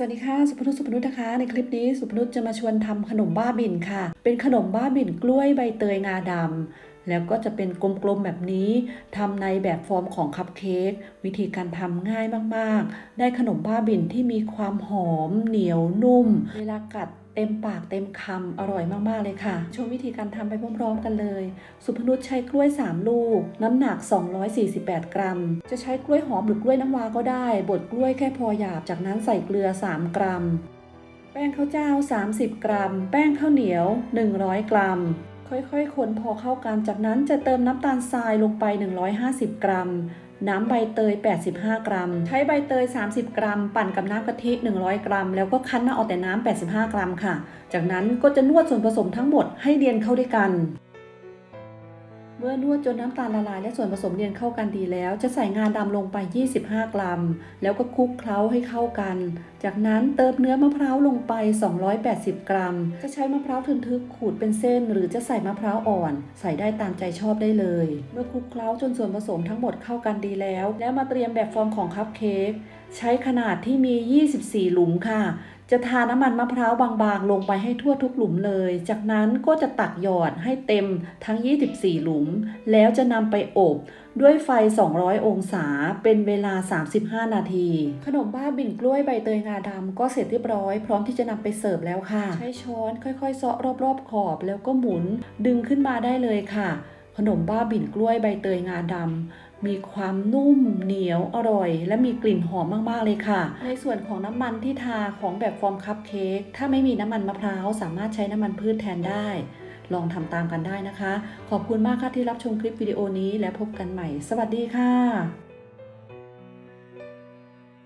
สวัสดีค่ะ สุพนุสุพนุนะคะ ในคลิปนี้สุพนุจะมาชวนทำขนมบ้าบินค่ะ เป็นขนมบ้าบินกล้วยใบเตยงาดำแล้วก็จะเป็นกลมๆแบบนี้ทำในแบบฟอร์มของคัพเค้กวิธีการทำง่ายมากๆ ได้ขนมบ้าบินที่มีความหอม เหนียวนุ่ม เวลากัด เต็มปากเต็มคำอร่อยมากๆเลยค่ะ ชมวิธีการทำไปพร้อมๆกันเลย สุพนุชใช้กล้วย 3 ลูก น้ำหนัก 248 กรัม จะใช้กล้วยหอมหรือกล้วยน้ำว้าก็ได้ บดกล้วยแค่พอหยาบ จากนั้นใส่เกลือ 3 กรัม แป้งข้าวเจ้า 30 กรัม แป้งข้าวเหนียว 100 กรัม ค่อยๆคนพอเข้ากัน จากนั้นจะเติมน้ำตาลทรายลงไป 150 กรัม น้ำใบเตย 85 กรัม ใช้ใบเตย 30 กรัม ปั่นกับน้ำกะทิ 100 กรัม แล้วก็คั้นมาเอาแต่น้ำ85 กรัมค่ะ จากนั้นก็จะนวดส่วนผสมทั้งหมดให้เรียนเข้าด้วยกัน เมื่อนวดจนน้ำตาลละลายและส่วนผสมเรียนเข้ากันดีแล้ว จะใส่งาดำลงไป 25 กรัม แล้วก็คลุกเคล้าให้เข้ากัน จากนั้นเติมเนื้อมะพร้าวลงไป 280 กรัม จะใช้มะพร้าวทึนทึกขูดเป็นเส้น หรือจะใส่มะพร้าวอ่อน ใส่ได้ตามใจชอบได้เลย เมื่อคลุกเคล้าจนส่วนผสมทั้งหมดเข้ากันดีแล้ว แล้วมาเตรียมแบบฟอร์มของคัพเค้กใช้ขนาดที่มี 24 หลุมค่ะ จะทาน้ำมันมะพร้าวบางๆ ลงไปให้ทั่วทุกหลุมเลย จากนั้นก็จะตักหยอดให้เต็มทั้ง 24 หลุม แล้วจะนำไปอบ ด้วยไฟ 200 องศา เป็นเวลา 35 นาที ขนมบ้าบิ่นกล้วยใบเตยงาดำก็เสร็จเรียบร้อย พร้อมที่จะนำไปเสิร์ฟแล้วค่ะ ใช้ช้อนค่อยๆเซาะรอบๆขอบแล้วก็หมุนดึงขึ้นมาได้เลยค่ะ ขนมบ้าบิ่นกล้วยใบเตยงาดำ มีความนุ่มเหนียวอร่อย และมีกลิ่นหอมมาก ๆ เลยค่ะ ในส่วนของน้ำมันที่ทาของแบบฟอร์มคัพเค้กถ้าไม่มีน้ำมันมะพร้าวสามารถใช้น้ำมันพืชแทนได้ ลองทำตามกันได้นะคะ ขอบคุณมากค่ะที่รับชมคลิปวิดีโอนี้และพบกันใหม่ สวัสดีค่ะ